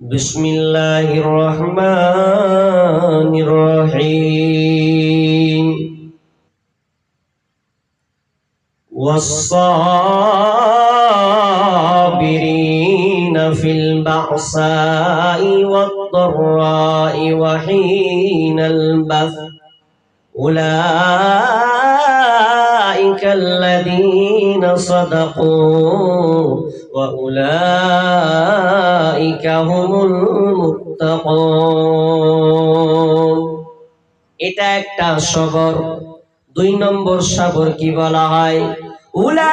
بسم الله الرحمن الرحيم والصابرين في البعصاء والضراء وحين البث أولئك الذين صدقوا وأولئك هم المتقون এটা একটা সবর দুই নম্বর সবর কি বলা হয় أولئك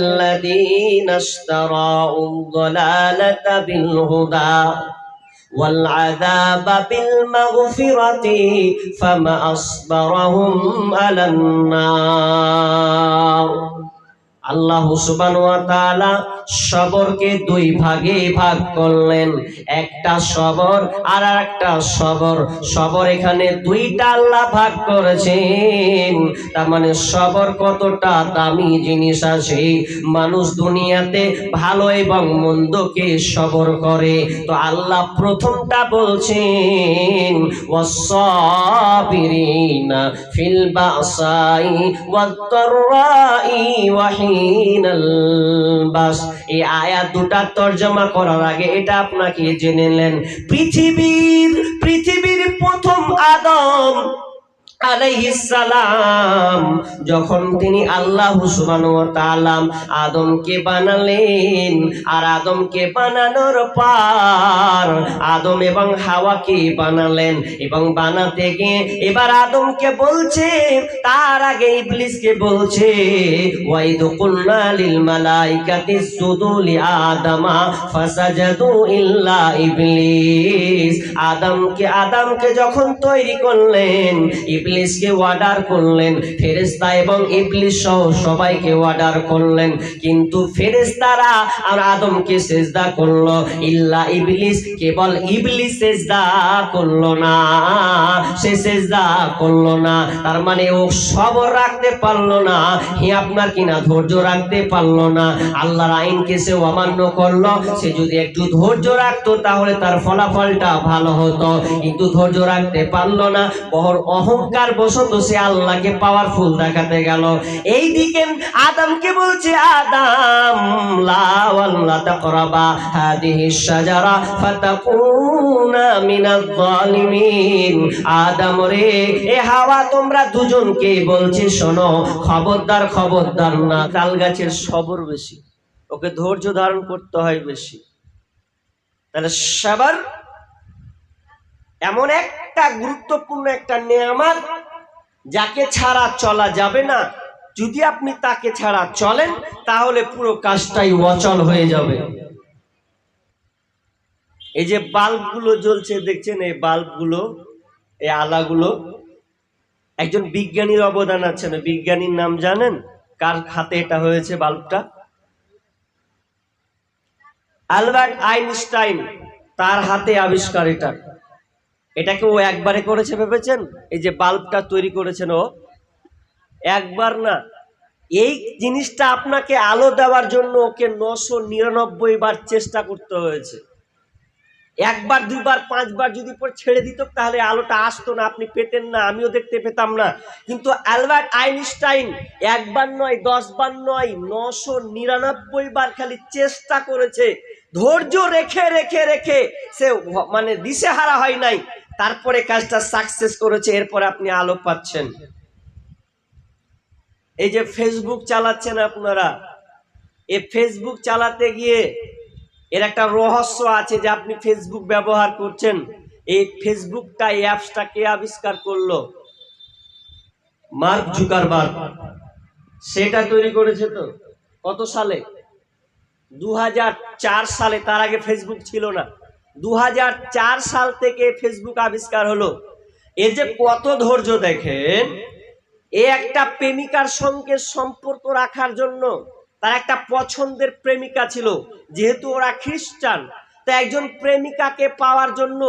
الذين اشتروا الضلالة بالهدى والعذاب بالمغفرة فما أصبرهم على النار. আল্লাহ সবরকে দুই ভাগে ভাগ করলেন। একটা সবর আর একটা সবর। সবর এখানে দুইটা আল্লাহ ভাগ করেছেন। তার মানে সবর কতটা দামি জিনিস আছে। মানুষ দুনিয়াতে ভালো এবং মন্দকে সবর করে। তো আল্লাহ প্রথমটা বলছেন ফিল বাসাই ওয়াদ-দাররাই বাস। এই আয়াত দুটা তর্জমা করার আগে এটা আপনাকে জেনে নেন। পৃথিবীর পৃথিবীর প্রথম আদম আলাইহিসসালাম যখন তিনি আল্লাহ তাআলা আদমকে বানালেন, আর আদমকে বানানোর পর আদম এবং হাওয়াকে বানালেন এবং বানাতে গিয়ে এবার আদমকে বলছে, তার আগে ইবলিসকে বলছে ওয়াইদ কুলনা লিল মালাইকাতি ইসজুদু লি আদামা ফাসাজাদু ইল্লা ইবলিস। আদমকে আদমকে যখন তৈরি করলেন ইবলিসকে অর্ডার করলেন, ফেরেশতা এবং ইবলিস সহ সবাইকে অর্ডার করলেন। কিন্তু ফেরেশতারা আর আদমকে সেজদা করল, ইল্লা ইবলিস, কেবল ইবলিস সেজদা করল না, সে সেজদা করল না। তার মানে ও সবর রাখতে পারল না, হে আপনার কিনা ধৈর্য রাখতে পারল না। আল্লাহর আইনকে সে অমান্য করল, সে যদি একটু ধৈর্য রাখতো, তাহলে তার ফলাফলটা ভালো হতো। কিন্তু ধৈর্য রাখতে পারল না, বহর অহংকার বশত সে আল্লাহকে পাওয়ারফুল দেখাতে গেল। এই দিকে আদমকে বলছে, আদম তাকরাবা, হাদিহি ফাতাকুনা মিনাজ জালিমিন আদম রে, এ হাওয়া তোমরা দুজনকে বলছে, শোনো, খবরদার খবরদার না তাল গাছের সবর বেশি, ওকে ধৈর্য ধারণ করতে হয় বেশি। তাহলে সবার এমন একটা গুরুত্বপূর্ণ একটা নেয়ামাত যাকে ছাড়া চলা যাবে না। যদি আপনি তাকে ছাড়া চলেন, তাহলে পুরো কাজটাই অচল হয়ে যাবে। এই যে বাল্বগুলো জ্বলছে, দেখছেন এই বাল্বগুলো, এই আলাগুলো? একজন বিজ্ঞানীর অবদান আছে না? বিজ্ঞানীর নাম জানেন? কার হাতে এটা হয়েছে বাল্বটা? আলবার্ট আইনস্টাইন, তার হাতে আবিষ্কার এটা। এটাকে ও একবারে করেছে ভেবেছেন? এই যে বাল্বটা তৈরি করেছেন ও। একবার না, এই জিনিসটা আপনাকে আলো দেওয়ার জন্য ওকে নশো নিরানব্বই বার চেষ্টা করতে হয়েছে। একবার, দুইবার, পাঁচবার যদি পর ছেড়ে দিত, তাহলে আলোটা আসতো না, আপনি পেতেন না, আমিও দেখতে পেতাম না। কিন্তু অ্যালবার্ট আইনস্টাইন একবার নয় দশ বার নয়, নশো নিরানব্বই বার খালি চেষ্টা করেছে। ধৈর্য রেখে রেখে রেখে সে মানে দিশেহারা হয় নাই। তারপরে কাজটা সাকসেস করেছে, এরপরে আপনি আলো পাচ্ছেন। এই যে ফেসবুক চালাচ্ছেন আপনারা, এ ফেসবুক চালাতে গিয়ে এর একটা রহস্য আছে যে আপনি ফেসবুক ব্যবহার করছেন, এই ফেসবুকটা এই অ্যাপসটা কে আবিষ্কার করল? Mark Zuckerberg. সেটা তৈরি করেছে তো? কত সালে? দু হাজার চার সালে, তার আগে ফেসবুক ছিল না। দু হাজার চার সাল থেকে ফেসবুক আবিষ্কার হলো। এর যে কত ধৈর্য দেখেন, এ একটা প্রেমিকার সঙ্গে সম্পর্ক রাখার জন্য তার একটা পছন্দের প্রেমিকা ছিল, যেহেতু ওরা খ্রিস্টান। তা একজন প্রেমিকাকে পাওয়ার জন্য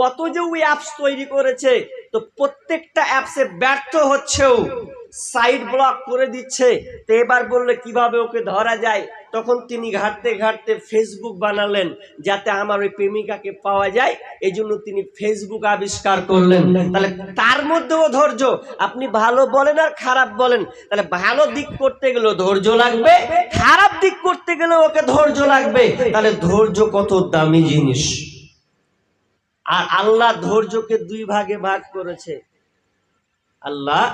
কত যে ওই অ্যাপস তৈরি করেছে, তো প্রত্যেকটা অ্যাপসে ব্যর্থ হচ্ছেও সাইড ব্লক করে দিচ্ছে। তো এবার বললে কীভাবে ওকে ধরা যায়? তখন তিনি ঘাটতে ঘাটতে ফেসবুক বানালেন যাতে আমার ওই প্রেমিকাকে পাওয়া যায়। এই জন্য তিনি ফেসবুক আবিষ্কার করলেন। তাহলে তার মধ্যেও ধৈর্য। আপনি ভালো বলেন আর খারাপ বলেন। তাহলে ভালো দিক করতে গেলেও ধৈর্য লাগবে খারাপ দিক করতে গেলেও ওকে ধৈর্য লাগবে। তাহলে ধৈর্য কত দামি জিনিস। আর আল্লাহ ধৈর্যকে দুই ভাগে ভাগ করেছে। আল্লাহ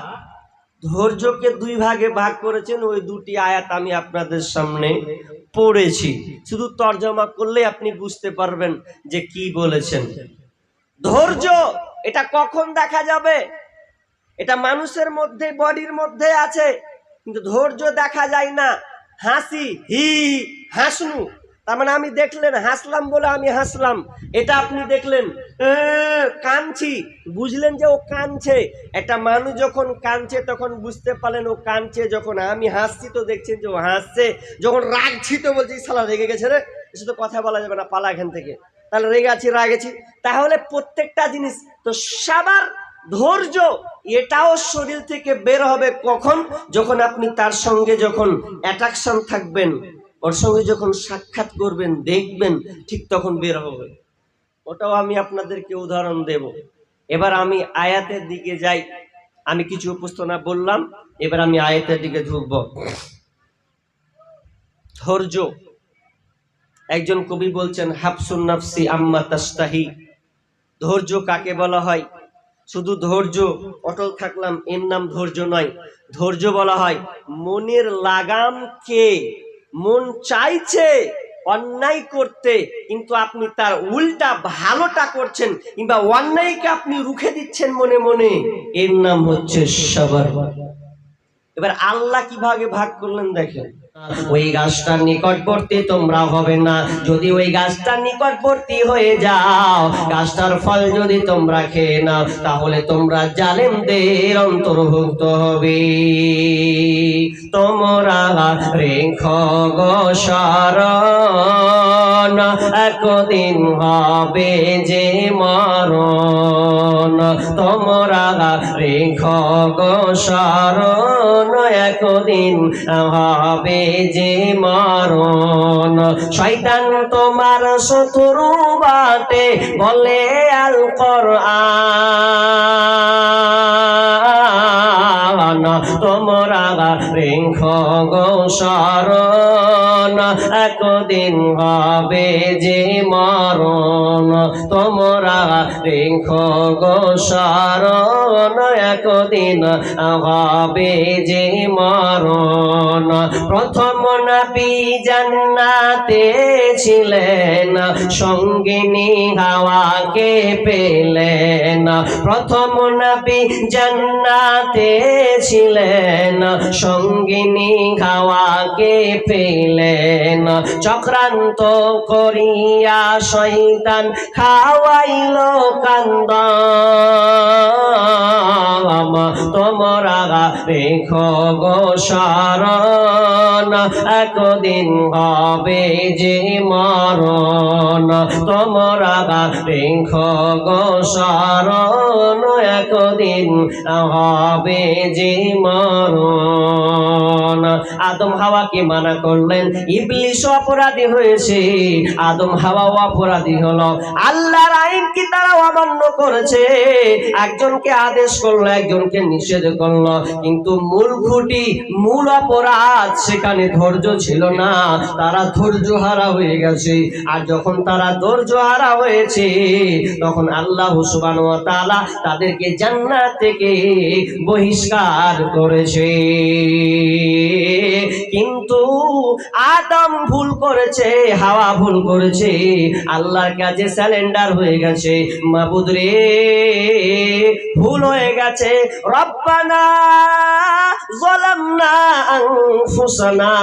ধৈর্যকে দুই ভাগে ভাগ করেছেন, ওই দুটি আয়াত আমি আপনাদের সামনে পড়েছি। শুধু তর্জমা করলে আপনি বুঝতে পারবেন যে কি বলেছেন। ধৈর্য, এটা কখন দেখা যাবে? এটা মানুষের মধ্যে, বডির মধ্যে আছে, কিন্তু ধৈর্য দেখা যায় না। হাসি হি, হাসনু। তার মানে আমি দেখলেন, হাসলাম বলে আমি হাসলাম। এটা আপনি দেখলেন। কাঁদছি। বুঝলেন যে ও কাঁদছে। একটা মানুষ যখন কাঁদছে, তখন বুঝতে পারলেন ও কাঁদছে যখন। আমি হাসছি তো দেখছেন যে ও হাসছে। যখন রাগছি তো বলছি সালা রেগে গেছে রে। তো কথা বলা যাবে না, পালা এখান থেকে। তাহলে রেগে আছি রাগেছি তাহলে প্রত্যেকটা জিনিস তো সবার ধৈর্য, এটাও শরীর থেকে বের হবে কখন? যখন আপনি তার সঙ্গে যখন অ্যাট্রাকশন থাকবেন। ওর সঙ্গে যখন সাক্ষাৎ করবেন, দেখবেন, ঠিক তখন বের হবে। ওটাও আমি আপনাদেরকে উদাহরণ দেব। এবার আমি আয়াতের দিকে যাই। আমি কিছু উপস্থাপনা বললাম, এবার আমি আয়াতের দিকে ঢুকব। ধৈর্য। একজন কবি বলছেন, হাফসুন নাফসি আম্মা তাস্তাহি ধৈর্য কাকে বলা হয়? শুধু ধৈর্য, অটল থাকলাম, এর নাম ধৈর্য নয়। ধৈর্য বলা হয়, মনের লাগামকে মন চাইছে অন্যায় করতে, কিন্তু আপনি তার উল্টা ভালোটা করছেন কিংবা অন্যায়কে আপনি রুখে দিচ্ছেন মনে মনে। এর নাম হচ্ছে সবার। এবার আল্লাহ কীভাবে ভাগ করলেন দেখেন। ওই গাছটার নিকটবর্তী তোমরা হবে না। যদি ওই গাছটার নিকটবর্তী হয়ে যাও, গাছটার ফল যদি তোমরা খেয়ে নাও, তাহলে তোমরা জালেমদের অন্তর্ভুক্ত হবে। তোমরা রেখ গসরণ একদিন হবে যে মরণ। তোমরা রেখ গসরণ একদিন হবে যে মরণ শয়তান তোমার শত্রু বাটে বলে আল কোরআন তোমরা রেখ গসরণ একদিন হবে যে মরণ, তোমরা রেখ গসরণ একদিন হবে যে মরণ, প্রথম নবী জান্নাতে ছিলেন, সঙ্গিনী হাওয়াকে পেলেন। প্রথম নবী জান্নাতে ছিলেন সঙ্গিনী হাওয়াকে পেলেন, চক্রান্ত করিয়া শয়তান খাওয়াইল কান্দ তোমরা রেখ গো শরণ, একদিন হবে যে মরণ। তোমরা রেখ গো শরণ, একদিন হবে যে মরণ আদম হাওয়াকে মানা করলেন ইবলিশ অপরাধী হয়েছে। আদম অপরাধী আল্লাহর আইন কি তারা অমান্য করেছে? একজনকে আদেশ করল, একজনকে নিষেধ করল। কিন্তু মূল খুঁটি, মূল অপরাধ সেখানে ধৈর্য ছিল না। তারা ধৈর্য হারা হয়ে গেছে। আর যখন তারা ধৈর্য হারা হয়েছে, তখন আল্লাহ সুবান তাদেরকে জান্নাত থেকে বহিষ্কার করেছে কিন্তু আদম ভুল করেছে হাওয়া ভুল করেছে আল্লাহর কাছে স্যালেন্ডার হয়ে গেছে মাবুদ রে ভুল হয়ে গেছে রব্বানা ظلمنا أنفسنا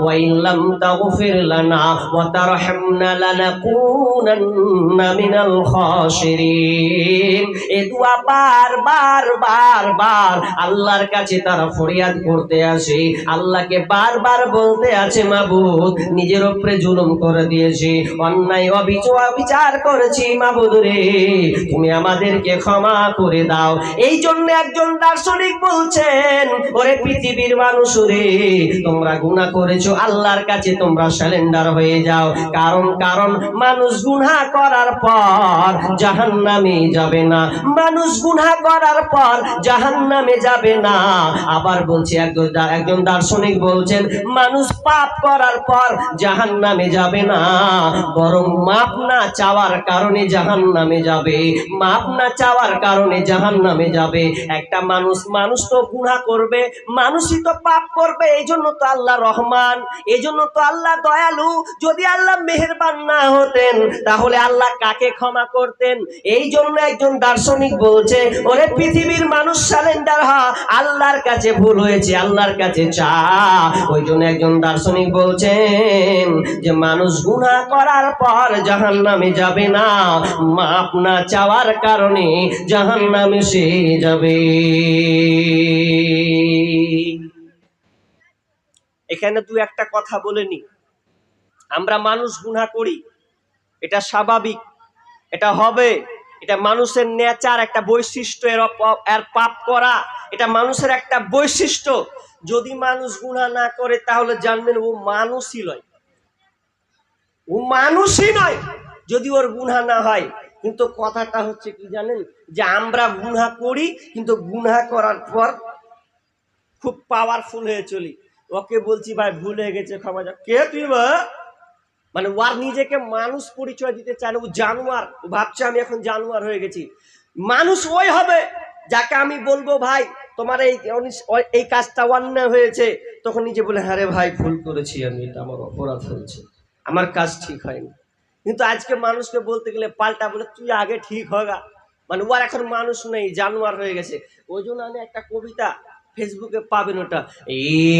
وإن لم تغفر لنا وترحمنا لنكونن من الخاسرين এ দোয়া বার বার বার বার আল্লাহ আল্লাহর কাছে তারা ফরিয়াদ করতে আসে। আল্লাহকে বারবার বলতে আছে, মাবুদ, নিজের উপরে জুলুম করে দিয়েছি, অন্যায় অবিচার বিচার করেছি, মাবুদ রে। তুমি আমাদেরকে ক্ষমা করে দাও। এই জন্য একজন দার্শনিক বলছেন, ওরে পৃথিবীর মানুষ রে, তোমরা গুনাহ করেছ, আল্লাহর কাছে তোমরা স্যালেন্ডার হয়ে যাও। কারণ কারণ, মানুষ গুনাহ করার পর জাহান্নামে যাবে না। মানুষ গুনাহ করার পর জাহান্নামে যাবে না। আবার বলছে, একজন একজন দার্শনিক বলছেন, মানুষ পাপ করার পর জাহান্নামে যাবে না, বরং মাপ না চাওয়ার কারণে জাহান্নামে যাবে। মাপ না চাওয়ার কারণে জাহান্নামে যাবে। একটা মানুষ মানুষ তো গুনাহ করবে, মানুষই তো পাপ করবে, এই জন্য তো আল্লাহ রহমান, এই জন্য তো আল্লাহ দয়ালু। যদি আল্লাহ মেহেরবান না হতেন, তাহলে আল্লাহ কাকে ক্ষমা করতেন? এই জন্য একজন দার্শনিক বলছে, ওরে পৃথিবীর মানুষ স্যালেন্ডার হ আল্লাহর কাছে ভুল হয়েছে, আল্লাহর কাছে চা ওই জন্য একজন দার্শনিক বলছেন যে, মানুষ গুনাহ করার পর জাহান নামে যাবে না। মাপ না চাওয়ার কারণে জাহান নামে সে যাবে। এখানে তুই একটা কথা বলে নি। আমরা মানুষ গুনাহ করি, এটা স্বাভাবিক, এটা হবে। এটা মানুষের নেচার একটা বৈশিষ্ট্য এর পাপ করা। এটা মানুষের একটা বৈশিষ্ট্য। যদি মানুষ গুনাহ না করে, তাহলে জানবেন ও মানুষই নয় ও মানুষই নয়, যদি ওর গুনাহ না হয়। কিন্তু কথাটা হচ্ছে কি জানেন? যে আমরা গুনাহ করি, কিন্তু গুনাহ করার পর খুব পাওয়ারফুল হয়ে চলি। ওকে বলছি, ভাই, ভুল হয়ে গেছে, ক্ষমা যা কে তুই মানে ওর নিজেকে মানুষ পরিচয় দিতে চায় না, ও জানোয়ার। ভাবছে, আমি এখন জানোয়ার হয়ে গেছি। মানুষ ওই হবে। যাকে আমি বলব, ভাই, তোমার এই এই কাজটা অন্যায় হয়েছে। তখন নিজে বলে হ্যাঁ রে ভাই, ভুল করেছি আমি, এটা আমার অপরাধ হয়েছে। আমার কাজ ঠিক হয়নি। কিন্তু আজকে মানুষকে বলতে গেলে পাল্টা বলে, তুই আগে ঠিক হগা। মানে ওর এখন মানুষ নেই, জানোয়ার হয়ে গেছে। ওই জন্য আমি একটা কবিতা ফেসবুকে পাবেন ওটা। এই